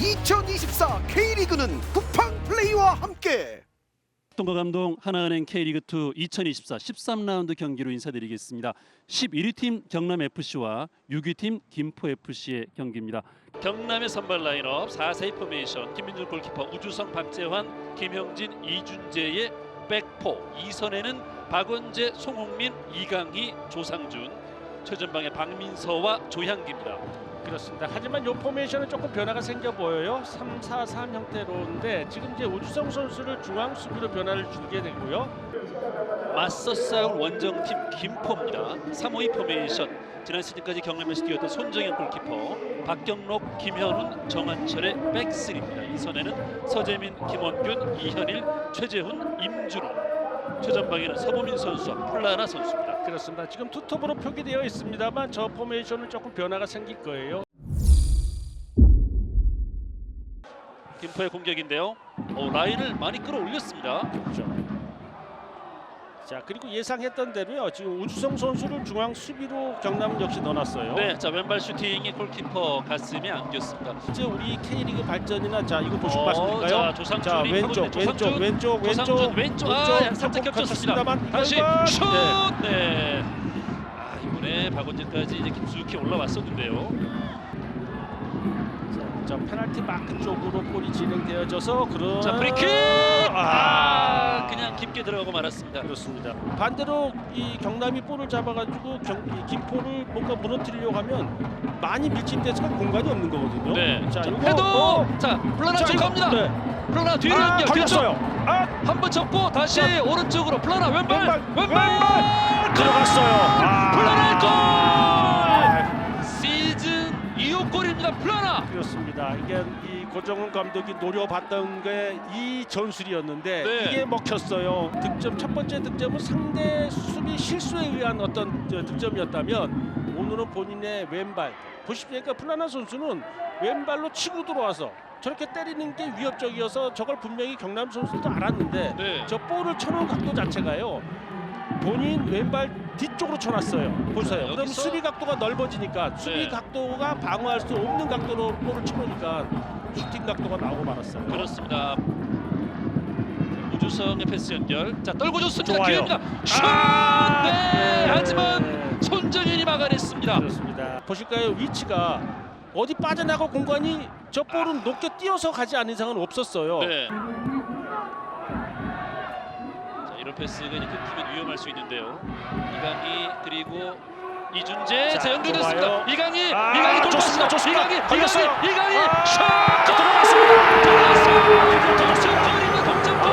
2024 K리그는 쿠팡 플레이와 함께 동거 감독 하나은행 K리그2 2024 13라운드 경기로 인사드리겠습니다. 11위 팀 경남 FC와 6위 팀 김포 FC의 경기입니다. 경남의 선발 라인업 4세이 포메이션 김민준 골키퍼 우주성 박재환 김형진 이준재의 백포 이선에는 박원재 송홍민 이강희 조상준 최전방에 박민서와 조향기입니다. 그렇습니다. 하지만 이 포메이션은 조금 변화가 생겨 보여요. 3-4-3 형태로인데 지금 이제 우주성 선수를 중앙 수비로 변화를 주게 되고요. 맞서 싸울 원정팀 김포입니다. 352 포메이션 지난 시즌까지 경남에서 뛰었던 손정현 골키퍼 박경록, 김현훈, 정한철의 백스리입니다. 이 선에는 서재민, 김원균, 이현일, 최재훈, 임준호 최전방에는 서보민 선수와 플라나 선수입니다. 그렇습니다. 지금 투톱으로 표기되어 있습니다만 저 포메이션은 조금 변화가 생길 거예요. 김포의 공격인데요. 어, 라인을 많이 끌어올렸습니다. 그렇죠. 자 그리고 예상했던 대로요. 지금 우주성 선수를 중앙 수비로 경남 역시 넣어놨어요. 네, 자 왼발 슈팅이 골키퍼 가슴에 안겼습니다. 이제 우리 K리그 발전이나 자 이거 보시고 어? 자, 조상준이 자 왼쪽 파고드네. 왼쪽 조상준, 왼쪽 왼쪽 조상준 왼쪽, 아, 살짝 겹쳤습니다. 다시 슛! 네. 네. 아, 이번에 박원진까지 이제 깊숙이 올라왔었는데요. 자 페널티 마크 쪽으로 볼이 진행되어져서 그런 자, 프리킥! 아, 그냥 깊게 들어가고 말았습니다. 그렇습니다. 반대로 이 경남이 볼을 잡아가지고 경, 이 김포를 뭔가 무너뜨리려고 하면 많이 밀집돼서 공간이 없는 거거든요. 네. 자, 자, 이거 헤더! 어, 자, 플라나 자, 쪽 이거, 갑니다. 네. 플라나 뒤로 아, 연결. 걸렸어요. 아, 한번 접고 다시 오른쪽으로 플라나 왼발. 왼발, 왼발. 왼발! 들어갔어요. 아. 플라나의 2호 골입니다. 플라나. 그렇습니다. 이게 이 고정훈 감독이 노려봤던 게 이 전술이었는데 네. 이게 먹혔어요. 득점 첫 번째 득점은 상대 수비 실수에 의한 어떤 저 득점이었다면 오늘은 본인의 왼발 보십니까 플라나 선수는 왼발로 치고 들어와서 저렇게 때리는 게 위협적이어서 저걸 분명히 경남 선수도 알았는데 네. 저 볼을 쳐놓은 각도 자체가요. 본인 왼발 뒤쪽으로 쳐놨어요. 보세요. 그럼 여기서- 수비 각도가 넓어지니까 수비 네. 각도가 방어할 수 없는 각도로 볼을 쳐놓으니까 슈팅 각도가 나오고 말았어요. 그렇습니다. 우주성의 패스 연결. 자, 떨고 줬습니다. 좋아요. 기회입니다. 슛! 아! 네. 네. 하지만 손정현이 막아냈습니다. 그렇습니다. 보실까요? 위치가 어디 빠져나갈 공간이 저 볼은 높게 뛰어서 가지 않는 이상은 없었어요. 네. 자, 이런 패스가 이제 끊기면 위험할 수 있는데요. 이강희 그리고 이준재 자, 자, 연결됐습니다. 이강희 아, 이강희 좋습니다, 돌파했습니다. 좋습니다. 이강희 걸렸어요. 이강희 이강희 아, 슛! 들어갔습니다. 들어갔어요. 동점골입니다. 동점골.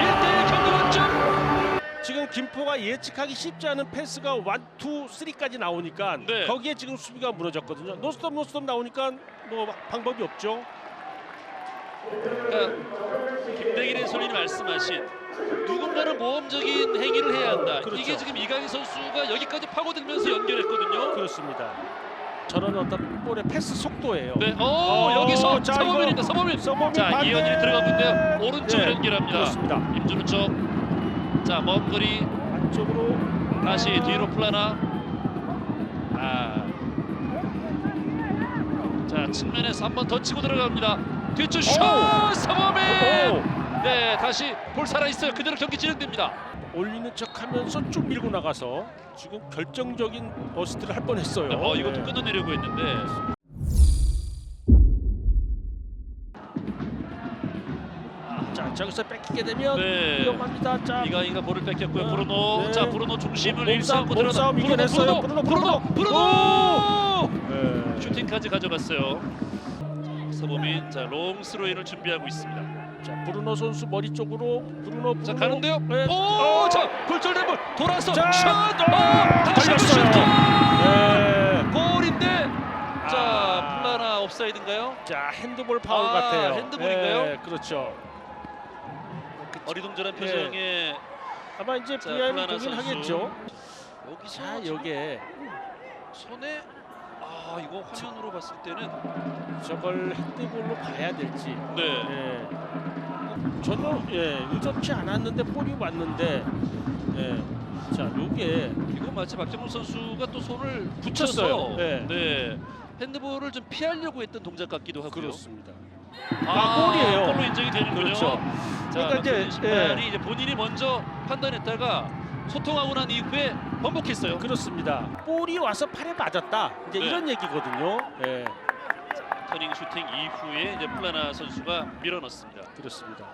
1대1 경기 원점. 지금 김포가 예측하기 쉽지 않은 패스가 1, 2, 3까지 나오니까 네. 거기에 지금 수비가 무너졌거든요. 노스톱 노스톱 나오니까 뭐 방법이 없죠. 그러니까 김대길 해설님이 말씀하신 누군가는 모험적인 행위를 해야 한다. 그렇죠. 이게 지금 이강인 선수가 여기까지 파고들면서 연결했거든요. 그렇습니다. 저런 어떤 볼의 패스 속도예요. 네, 어, 어, 여기서 자, 서범민입니다. 이거 서범민. 서범민 자, 들어가고 있는데요. 오른쪽으로 네, 연결합니다. 그렇습니다. 임준우 쪽. 자, 먼 거리 안쪽으로 다시 뒤로 플라나. 아. 자, 측면에서 한 번 더 치고 들어갑니다. 뒤쪽 슛! 오! 서범민. 오! 네, 다시 볼 살아 있어요. 그대로 경기 진행됩니다. 올리는 척하면서 쭉 밀고 나가서 지금 결정적인 어시스트를 할 뻔했어요. 어, 이것도 네. 끊어내려고 했는데 자, 저기서 뺏기게 되면 네. 위험합니다. 자, 이가인가 볼을 뺏겼고요. 어, 브루노. 네. 자, 브루노 중심을 몸싸움, 일삼고 들어가. 몸싸움 이겨냈어요. 브루노, 브루노, 브루노, 브루노. 네. 슈팅까지 가져갔어요. 자, 서범인 자 롱스로인을 준비하고 있습니다. 자, 브루노 선수 머리 쪽으로 브루노, 브루노. 자 가는데요. 네. 오, 어. 자 굴절된 볼 돌아서 자, 슛. 어, 어, 다시 한번 걸렸어요. 슈팅. 네. 골인데. 자 아. 플라나 옵사이드인가요? 자, 핸드볼 파울 아, 같아요. 핸드볼인가요? 네, 그렇죠. 어리둥절한 네. 표정에 아마 이제 자, VR이 플라나 보긴 선수. 하겠죠. 여기서 자, 지금 여기에 손에 아 이거 화면으로 봤을 때는 저걸 핸드볼로 봐야 될지. 네. 예. 전혀 예, 의젓지 않았는데 볼이 왔는데 예. 자, 요게 이거 마치 박정훈 선수가 또 손을 붙였어요. 붙여서 네. 네. 핸드볼을 좀 피하려고 했던 동작 같기도 하고요. 그렇습니다. 아, 골이에요. 골로 인정이 되는군요. 그렇죠. 자, 그러니까 이제, 심판이 이제 본인이 먼저 판단했다가 소통하고 난 이후에 번복했어요. 그렇습니다. 볼이 와서 팔에 맞았다. 이제 네. 이런 얘기거든요. 예, 터닝 슈팅 이후에 이제 플라나 선수가 밀어넣습니다. 그렇습니다.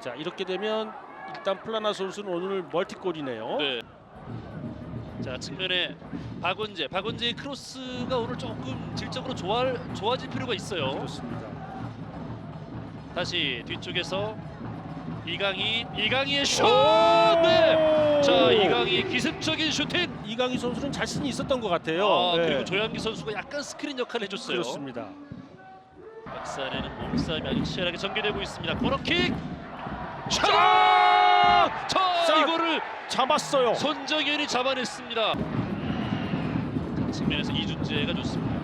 자 이렇게 되면 일단 플라나 선수는 오늘 멀티골이네요. 네. 자 측면에 박원재, 박원재의 크로스가 오늘 조금 질적으로 좋아 좋아질 필요가 있어요. 그렇습니다. 다시 뒤쪽에서 이강인, 이강인의 슛! 오! 네. 자 이강인 기습적인 슈팅. 이강인 선수는 자신이 있었던 것 같아요. 아, 네. 그리고 조양기 선수가 약간 스크린 역할을 해줬어요. 그렇습니다. 박산에는 몸싸움이 아주 치열하게 전개되고 있습니다. 코너킥. 자, 자 자, 이거를 잡았어요. 손정현이 잡아냈습니다. 자, 측면에서 이준재가 좋습니다.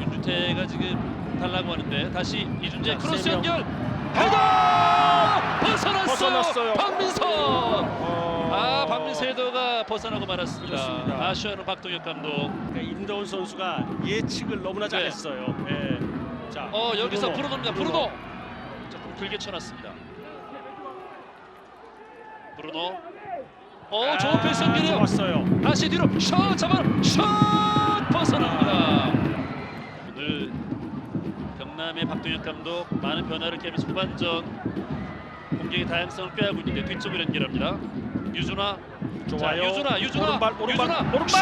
윤주태가 지금 달라고 하는데 다시 이준재 자, 크로스. 연결 헤더 벗어났어요. 벗어났어요. 박민서. 어... 아 박민서 헤더가 벗어나고 말았습니다. 그렇습니다. 아쉬워하는 박동혁 감독. 그러니까 임도훈 선수가 예측을 너무나 네. 잘했어요. 예. 자, 어 여기서 브루노, 브루노입니다. 브루노. 조금 길게 쳐놨습니다. 브루노. 어 좋은 패스 연결이요. 왔어요. 다시 뒤로 슛 잡아 슛 벗어납니다. 오늘 경남의 박동혁 감독 많은 변화를 깨면서 후반전 공격의 다양성을 꾀하고 있는데 뒤쪽을 연결합니다. 유준아 좋아요. 자, 유준아 유준아 오른발 오른발 유준아 오른발. 슛!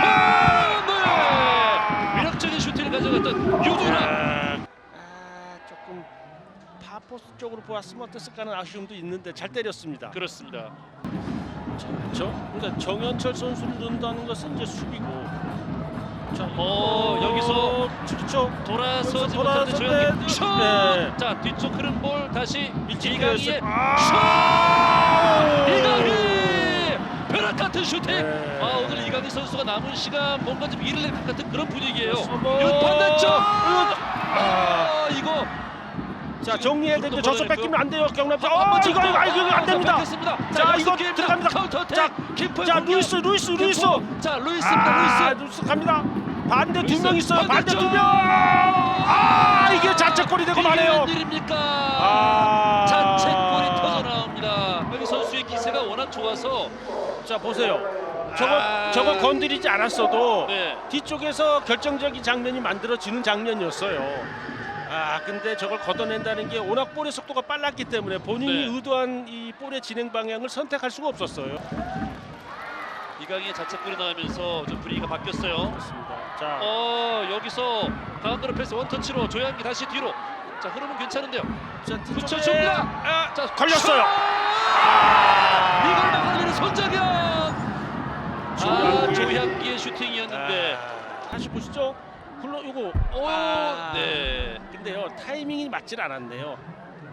네! 위력적인 슈팅을 가져갔던 유준아 아, 조금 파포스 쪽으로 보았으면 어땠을까 하는 아쉬움도 있는데 잘 때렸습니다. 그렇습니다. 그렇죠. 그러니까 정현철 선수를 넣는다는 것은 이제 수비고. 자, 어, 여기서 그렇죠. 돌아서지 여기서 못하는데 돌아섰는데, 조현기 슛! 네. 자 뒤쪽 흐름 볼 다시 밀치기였어요. 이강희의 아! 슛! 이강희! 벼락 같은 슈팅! 네. 아 오늘 이강희 선수가 남은 시간 뭔가 좀 일을 낼것 같은 그런 분위기예요. 어, 윤 판단점! 아, 아 이거 자 정리해야 되는데 걷어냈고요. 뺏기면 안 돼요 경남. 한 어, 이거 이거 아, 이거 이거 안 됩니다. 자, 이거. 들어갑니다. 카운터 어택. 자, 김포의 자 공격. 루이스 루이스 루이스. 자 루이스입니다. 아, 루이스. 루이스 갑니다. 반대 두 루이스. 명 있어요. 반대. 두 명. 아 이게 자책골이 되고 이게 마네요. 웬일입니까? 아. 자책골이 터져 나옵니다. 여기 선수의 기세가 워낙 좋아서 자 보세요. 저거 아. 저거 건드리지 않았어도 네. 뒤쪽에서 결정적인 장면이 만들어지는 장면이었어요. 아 근데 저걸 걷어낸다는 게 워낙 볼의 속도가 빨랐기 때문에 본인이 네. 의도한 이 볼의 진행 방향을 선택할 수가 없었어요. 이강인의 자책골이 나오면서 좀 분위기가 바뀌었어요. 그렇습니다. 자, 어 여기서 가운데로 패스 원터치로 조양기 다시 뒤로. 자 흐름은 괜찮은데요. 자 뒤쪽에- 붙여줍니다. 아, 자 걸렸어요. 슛! 이걸 막아내는 손정현. 아 조양기. 조양기의 슈팅이었는데. 아, 다시 보시죠. 굴러 이거 오 아. 네. 근데요 타이밍이 맞질 않았네요.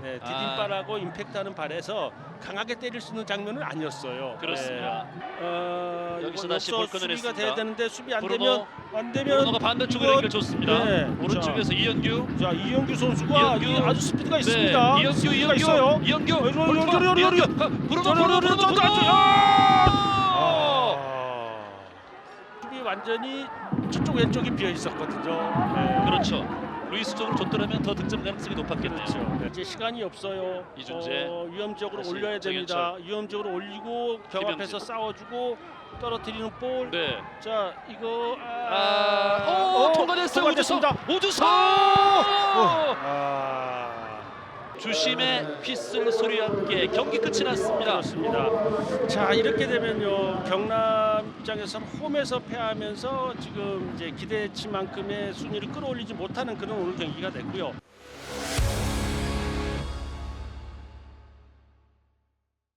네, 아. 디딤발하고 임팩트하는 발에서 강하게 때릴 수 있는 장면은 아니었어요. 그렇습니다. 네. 어, 여기서 다시 볼 수비가 끊어냈습니다. 돼야 되는데 수비 안 브루노. 되면 안 되면 브루노가 반대쪽으로 연결 좋습니다. 네. 오른쪽에서 이현규. 자 이영규 선수가 이영규. 이 아주 스피드가 네. 있습니다. 이현규 스피드가 이현규 있어요. 이현규. 어, 이현규. 브루노 저, 브루노 저, 브루노 저, 브루노. 완전히 저쪽 왼쪽이 비어 있었거든요. 네. 그렇죠. 루이스 쪽으로 줬더라면 더 득점 가능성이 높았겠네요. 그렇죠. 네. 이제 시간이 없어요. 이준재. 어, 위험적으로 올려야 됩니다. 정현철. 위험적으로 올리고 경합해서. 싸워주고 떨어뜨리는 볼. 네. 자 이거 아, 아, 오, 어, 통과됐어요. 오주성. 아, 주심의 휘슬 소리와 함께 경기 끝이 났습니다. 그렇습니다. 자 이렇게 되면요 경남 입장에서는 홈에서 패하면서 지금 이제 기대치만큼의 순위를 끌어올리지 못하는 그런 오늘 경기가 됐고요.